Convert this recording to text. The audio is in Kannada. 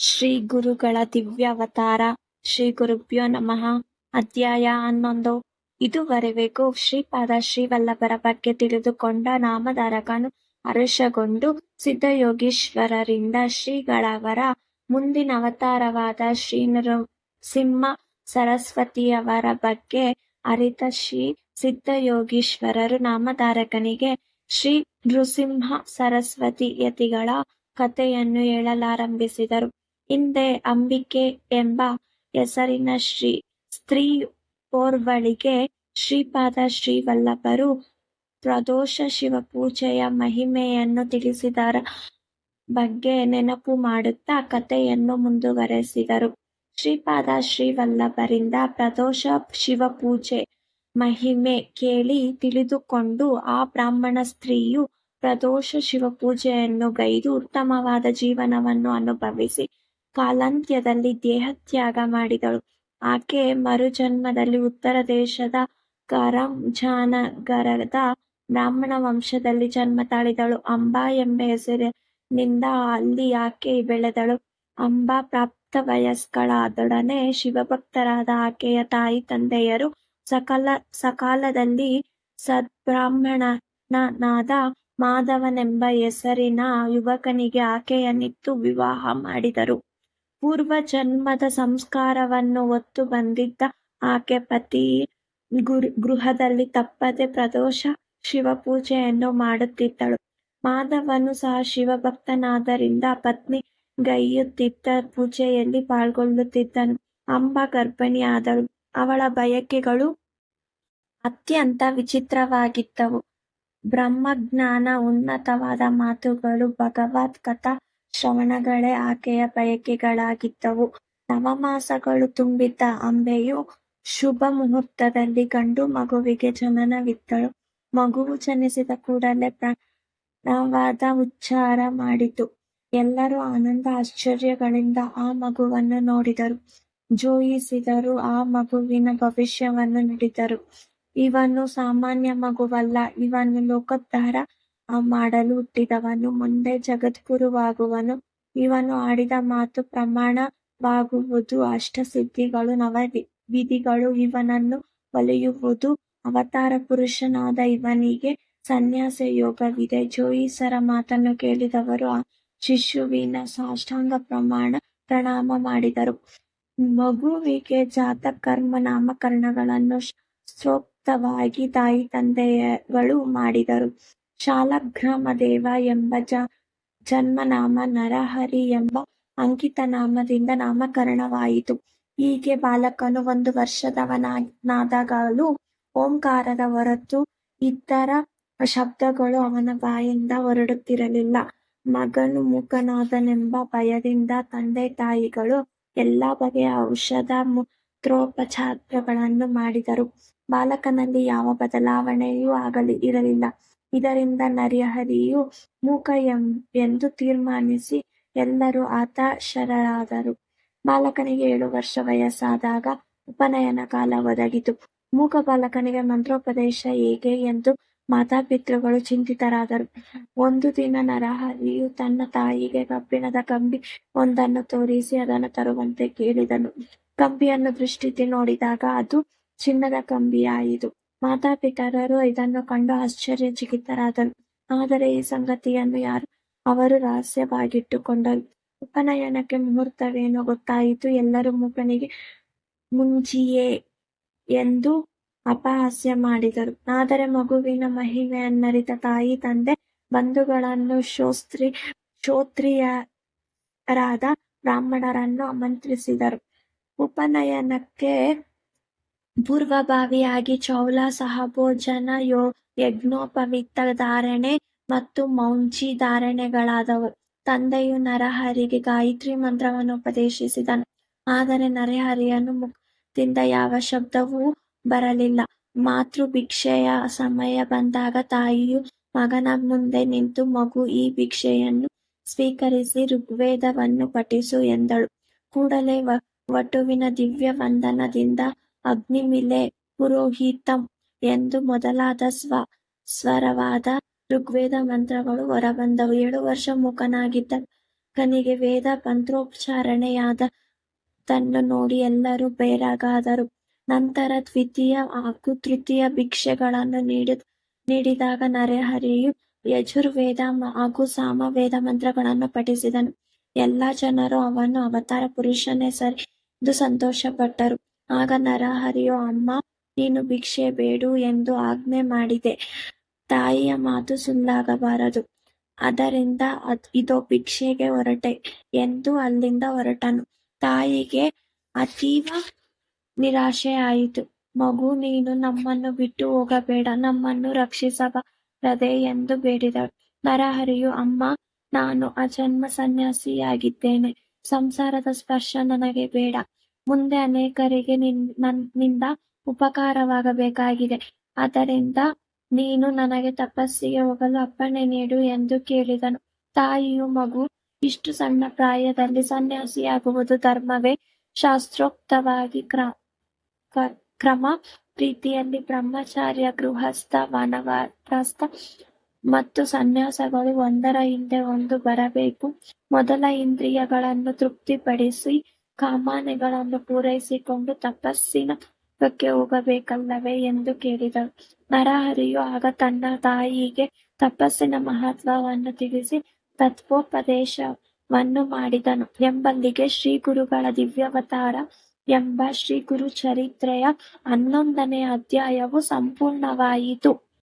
ಶ್ರೀ ಗುರುಗಳ ದಿವ್ಯಾವತಾರ, ಶ್ರೀ ಗುರುಭ್ಯೋ ನಮಃ ಅಧ್ಯಾಯ ಹನ್ನೊಂದು ಇದುವರೆವಿಗೂ ಶ್ರೀಪಾದ ಶ್ರೀವಲ್ಲಭರ ಬಗ್ಗೆ ತಿಳಿದುಕೊಂಡ ನಾಮಧಾರಕನು ಹರುಷಗೊಂಡು ಸಿದ್ಧಯೋಗೀಶ್ವರರಿಂದ ಶ್ರೀಗಳವರ ಮುಂದಿನ ಅವತಾರವಾದ ಶ್ರೀ ನೃಸಿಂಹ ಸರಸ್ವತಿಯವರ ಬಗ್ಗೆ ಅರಿತ ಶ್ರೀ ಸಿದ್ಧಯೋಗೀಶ್ವರರು ನಾಮಧಾರಕನಿಗೆ ಶ್ರೀ ನೃಸಿಂಹ ಸರಸ್ವತಿ ಯತಿಗಳ ಕಥೆಯನ್ನು ಹೇಳಲಾರಂಭಿಸಿದರು. ಹಿಂದೆ ಅಂಬಿಕೆ ಎಂಬ ಹೆಸರಿನ ಶ್ರೀ, ಸ್ತ್ರೀ ಓರ್ವಳಿಗೆ ಶ್ರೀಪಾದ ಶ್ರೀವಲ್ಲಭರು ಪ್ರದೋಷ ಶಿವಪೂಜೆಯ ಮಹಿಮೆಯನ್ನು ತಿಳಿಸಿದರ ಬಗ್ಗೆ ನೆನಪು ಮಾಡುತ್ತಾ ಕಥೆಯನ್ನು ಮುಂದುವರೆಸಿದರು. ಶ್ರೀಪಾದ ಶ್ರೀವಲ್ಲಭರಿಂದ ಪ್ರದೋಷ ಶಿವಪೂಜೆ ಮಹಿಮೆ ಕೇಳಿ ತಿಳಿದುಕೊಂಡು ಆ ಬ್ರಾಹ್ಮಣ ಸ್ತ್ರೀಯು ಪ್ರದೋಷ ಶಿವಪೂಜೆಯನ್ನು ಗೈದು ಉತ್ತಮವಾದ ಜೀವನವನ್ನು ಅನುಭವಿಸಿ ಕಾಲಾಂತ್ಯದಲ್ಲಿ ದೇಹತ್ಯಾಗ ಮಾಡಿದಳು. ಆಕೆ ಮರುಜನ್ಮದಲ್ಲಿ ಉತ್ತರ ದೇಶದ ಕರಂಜಾನಗರದ ಬ್ರಾಹ್ಮಣ ವಂಶದಲ್ಲಿ ಜನ್ಮ ತಾಳಿದಳು. ಅಂಬಾ ಎಂಬ ಹೆಸರಿನಿಂದ ಅಲ್ಲಿ ಆಕೆ ಬೆಳೆದಳು. ಅಂಬಾ ಪ್ರಾಪ್ತ ಪ್ರಾಪ್ತವಯಸ್ಕಳಾದೊಡನೆ ಶಿವಭಕ್ತರಾದ ಆಕೆಯ ತಾಯಿ ತಂದೆಯರು ಸಕಾಲದಲ್ಲಿ ಸದ್ಬ್ರಾಹ್ಮಣನಾದ ಮಾಧವನೆಂಬ ಹೆಸರಿನ ಯುವಕನಿಗೆ ಆಕೆಯನ್ನಿತ್ತು ವಿವಾಹ ಮಾಡಿದರು. ಪೂರ್ವಜನ್ಮದ ಸಂಸ್ಕಾರವನ್ನು ಒತ್ತು ಬಂದಿದ್ದ ಆಕೆ ಪತಿಯ ಗೃಹದಲ್ಲಿ ತಪ್ಪದೆ ಪ್ರದೋಷ ಶಿವಪೂಜೆಯನ್ನು ಮಾಡುತ್ತಿದ್ದಳು. ಮಾಧವನು ಸಹ ಶಿವಭಕ್ತನಾದ್ದರಿಂದ ಪತ್ನಿಗೈಯುತ್ತಿದ್ದ ಪೂಜೆಯಲ್ಲಿ ಪಾಲ್ಗೊಳ್ಳುತ್ತಿದ್ದನು. ಅಂಬಾ ಗರ್ಭಿಣಿಯಾದಳು. ಅವಳ ಬಯಕೆಗಳು ಅತ್ಯಂತ ವಿಚಿತ್ರವಾಗಿದ್ದವು. ಬ್ರಹ್ಮಜ್ಞಾನ, ಉನ್ನತವಾದ ಮಾತುಗಳು, ಭಗವತ್ ಕಥಾ ಶ್ರವಣಗಳೇ ಆಕೆಯ ಬಯಕೆಗಳಾಗಿದ್ದವು. ನವಮಾಸಗಳು ತುಂಬಿದ್ದ ಅಂಬೆಯು ಶುಭ ಮುಹೂರ್ತದಲ್ಲಿ ಗಂಡು ಮಗುವಿಗೆ ಜನನವಿದ್ದಳು ಮಗುವು ಜನಿಸಿದ ಕೂಡಲೇ ಪ್ರಣವಾದ ಉಚ್ಚಾರ ಮಾಡಿತು. ಎಲ್ಲರೂ ಆನಂದ ಆಶ್ಚರ್ಯಗಳಿಂದ ಆ ಮಗುವನ್ನು ನೋಡಿದರು, ಜೋಯಿಸಿದರು, ಆ ಮಗುವಿನ ಭವಿಷ್ಯವನ್ನು ನುಡಿದರು. ಇವನು ಸಾಮಾನ್ಯ ಮಗುವಲ್ಲ, ಇವನು ಲೋಕೋದ್ಧಾರ ಮಾಡಲು ಹುಟ್ಟಿದವನು, ಮುಂದೆ ಜಗದ್ಗುರುವಾಗುವನು. ಇವನು ಆಡಿದ ಮಾತು ಪ್ರಮಾಣವಾಗುವುದು, ಅಷ್ಟಸಿದ್ಧಿಗಳು, ನವವಿಧಿಗಳು ಇವನನ್ನು ಒಲಿಯುವುದು. ಅವತಾರ ಪುರುಷನಾದ ಇವನಿಗೆ ಸನ್ಯಾಸ ಯೋಗವಿದೆ. ಜೋಯಿಸರ ಮಾತನ್ನು ಕೇಳಿದವರು ಆ ಶಿಶುವಿನ ಸಾಷ್ಟಾಂಗ ಪ್ರಣಾಮ ಮಾಡಿದರು. ಮಗುವಿಗೆ ಜಾತಕರ್ಮ ನಾಮಕರಣಗಳನ್ನು ಸೂಕ್ತವಾಗಿ ತಾಯಿ ತಂದೆಗಳು ಮಾಡಿದರು. ಶಾಲಗ್ರಾಮದೇವ ಎಂಬ ಜನ್ಮನಾಮ, ನರಹರಿ ಎಂಬ ಅಂಕಿತನಾಮದಿಂದ ನಾಮಕರಣವಾಯಿತು. ಹೀಗೆ ಬಾಲಕನು ಒಂದು ವರ್ಷದವನಾದಾಗಲೂ ಓಂಕಾರದ ಹೊರತು ಇತರ ಶಬ್ದಗಳು ಅವನ ಬಾಯಿಂದ ಹೊರಡುತ್ತಿರಲಿಲ್ಲ. ಮಗನು ಮೂಕನಾದನೆಂಬ ಭಯದಿಂದ ತಂದೆ ತಾಯಿಗಳು ಎಲ್ಲಾ ಬಗೆಯ ಔಷಧ ಮಂತ್ರೋಪಚಾರಗಳನ್ನು ಮಾಡಿದರು. ಬಾಲಕನಲ್ಲಿ ಯಾವ ಬದಲಾವಣೆಯೂ ಇರಲಿಲ್ಲ. ಇದರಿಂದ ನರಿಹರಿಯು ಮೂಕ ಎಂದು ತೀರ್ಮಾನಿಸಿ ಎಲ್ಲರೂ ಆತ ಹತಾಶರಾದರು. ಬಾಲಕನಿಗೆ ಏಳು ವರ್ಷ ವಯಸ್ಸಾದಾಗ ಉಪನಯನ ಕಾಲ ಒದಗಿತು. ಮೂಕ ಬಾಲಕನಿಗೆ ಮಂತ್ರೋಪದೇಶ ಹೇಗೆ ಎಂದು ಮಾತಾಪಿತೃಗಳು ಚಿಂತಿತರಾದರು. ಒಂದು ದಿನ ನರಹರಿಯು ತನ್ನ ತಾಯಿಗೆ ಕಬ್ಬಿಣದ ಕಂಬಿ ಒಂದನ್ನು ತೋರಿಸಿ ಅದನ್ನು ತರುವಂತೆ ಕೇಳಿದನು. ಕಂಬಿಯನ್ನು ದೃಷ್ಟಿಸಿ ನೋಡಿದಾಗ ಅದು ಚಿನ್ನದ ಕಂಬಿಯಾಯಿತು. ಮಾತಾಪಿತರರು ಇದನ್ನು ಕಂಡು ಆಶ್ಚರ್ಯಚಕಿತರಾದರು. ಆದರೆ ಈ ಸಂಗತಿಯನ್ನು ಯಾರು, ಅವರು ರಹಸ್ಯವಾಗಿಟ್ಟುಕೊಂಡರು. ಉಪನಯನಕ್ಕೆ ಮುಹೂರ್ತವೇನೋ ಗೊತ್ತಾಯಿತು. ಎಲ್ಲರೂ ಮೂಕನಿಗೆ ಮುಂಚಿಯೇ ಎಂದು ಅಪಹಾಸ್ಯ ಮಾಡಿದರು. ಆದರೆ ಮಗುವಿನ ಮಹಿಮೆಯನ್ನರಿತ ತಾಯಿ ತಂದೆ, ಬಂಧುಗಳನ್ನು ಶ್ರೋತ್ರಿಯರಾದ ಬ್ರಾಹ್ಮಣರನ್ನು ಆಮಂತ್ರಿಸಿದರು. ಉಪನಯನಕ್ಕೆ ಪೂರ್ವಭಾವಿಯಾಗಿ ಚೌಲ, ಸಹಭೋಜನ, ಯೋ ಯಜ್ಞೋಪವಿತ್ತ ಧಾರಣೆ ಮತ್ತು ಮೌಂಚಿ ಧಾರಣೆಗಳಾದವು. ತಂದೆಯು ನರಹರಿಗೆ ಗಾಯತ್ರಿ ಮಂತ್ರವನ್ನು ಉಪದೇಶಿಸಿದನು. ಆದರೆ ನರಹರಿಯನ್ನು ಮುಖದಿಂದ ಯಾವ ಶಬ್ದವೂ ಬರಲಿಲ್ಲ. ಮಾತೃ ಭಿಕ್ಷೆಯ ಸಮಯ ಬಂದಾಗ ತಾಯಿಯು ಮಗನ ಮುಂದೆ ನಿಂತು, ಮಗು ಈ ಭಿಕ್ಷೆಯನ್ನು ಸ್ವೀಕರಿಸಿ ಋಗ್ವೇದವನ್ನು ಪಠಿಸು ಎಂದಳು. ಕೂಡಲೇ ವಟುವಿನ ದಿವ್ಯ ವಂದನದಿಂದ ಅಗ್ನಿಮಿಲೆ ಪುರೋಹಿತಂ ಎಂದು ಮೊದಲಾದ ಸ್ವ, ಸ್ವರವಾದ ಋಗ್ವೇದ ಮಂತ್ರಗಳು ಹೊರಬಂದವು. ಏಳು ವರ್ಷ ಮೂಕನಾಗಿದ್ದ ಕನಿಗೆ ವೇದ ಮಂತ್ರೋಚ್ಚಾರಣೆಯಾದದ್ದನ್ನು ನೋಡಿ ಎಲ್ಲರೂ ಬೆರಗಾದರು. ನಂತರ ದ್ವಿತೀಯ ಹಾಗೂ ತೃತೀಯ ಭಿಕ್ಷೆಗಳನ್ನು ನೀಡಿದಾಗ ನರಹರಿಯು ಯಜುರ್ವೇದ ಹಾಗೂ ಸಾಮವೇದ ಮಂತ್ರಗಳನ್ನು ಪಠಿಸಿದನು. ಎಲ್ಲ ಜನರು ಅವನು ಅವತಾರ ಪುರುಷನೇ ಸರಿ ಎಂದು ಸಂತೋಷಪಟ್ಟರು. ಆಗ ನರಹರಿಯು ಅಮ್ಮ ನೀನು ಭಿಕ್ಷೆ ಬೇಡು ಎಂದು ಆಜ್ಞೆ ಮಾಡಿದೆ. ತಾಯಿಯ ಮಾತು ಸುಳ್ಳಾಗಬಾರದು. ಆದ್ದರಿಂದ ಇದು ಭಿಕ್ಷೆಗೆ ಹೊರಟೆ ಎಂದು ಅಲ್ಲಿಂದ ಹೊರಟನು. ತಾಯಿಗೆ ಅತೀವ ನಿರಾಶೆಯಾಯಿತು. ಮಗು, ನೀನು ನಮ್ಮನ್ನು ಬಿಟ್ಟು ಹೋಗಬೇಡ, ನಮ್ಮನ್ನು ರಕ್ಷಿಸಬಾರದೆ ಎಂದು ಬೇಡಿದಳು. ನರಹರಿಯು, ಅಮ್ಮ ನಾನು ಅಜನ್ಮ ಸನ್ಯಾಸಿಯಾಗಿದ್ದೇನೆ. ಸಂಸಾರದ ಸ್ಪರ್ಶ ನನಗೆ ಬೇಡ. ಮುಂದೆ ಅನೇಕರಿಗೆ ನಿನ್ನಿಂದ ಉಪಕಾರವಾಗಬೇಕಾಗಿದೆ. ಆದ್ದರಿಂದ ನೀನು ನನಗೆ ತಪಸ್ಸಿಗೆ ಹೋಗಲು ಅಪ್ಪಣೆ ನೀಡು ಎಂದು ಕೇಳಿದನು. ತಾಯಿಯು, ಮಗು, ಇಷ್ಟು ಸಣ್ಣ ಪ್ರಾಯದಲ್ಲಿ ಸನ್ಯಾಸಿಯಾಗುವುದು ಧರ್ಮವೇ? ಶಾಸ್ತ್ರೋಕ್ತವಾಗಿ ಕ್ರಮ ಪ್ರೀತಿಯಲ್ಲಿ ಬ್ರಹ್ಮಚಾರ್ಯ ಗೃಹಸ್ಥ, ವಾನಪ್ರಸ್ಥ ಮತ್ತು ಸನ್ಯಾಸಗಳು ಒಂದರ ಹಿಂದೆ ಒಂದು ಬರಬೇಕು. ಮೊದಲ ಇಂದ್ರಿಯಗಳನ್ನು ತೃಪ್ತಿಪಡಿಸಿ ಕಾಮನೆಗಳನ್ನು ಪೂರೈಸಿಕೊಂಡು ತಪಸ್ಸಿನ ಬಗ್ಗೆ ಹೋಗಬೇಕಲ್ಲವೇ ಎಂದು ಕೇಳಿದಳು. ನರಹರಿಯು ಆಗ ತನ್ನ ತಾಯಿಗೆ ತಪಸ್ಸಿನ ಮಹತ್ವವನ್ನು ತಿಳಿಸಿ ತತ್ವೋಪದೇಶವನ್ನು ಮಾಡಿದನು. ಎಂಬಲ್ಲಿಗೆ ಶ್ರೀ ಗುರುಗಳ ದಿವ್ಯಾವತಾರ ಎಂಬ ಶ್ರೀ ಶ್ರೀಗುರುಚರಿತ್ರೆಯ ಹನ್ನೊಂದನೇ ಅಧ್ಯಾಯವು ಸಂಪೂರ್ಣವಾಯಿತು.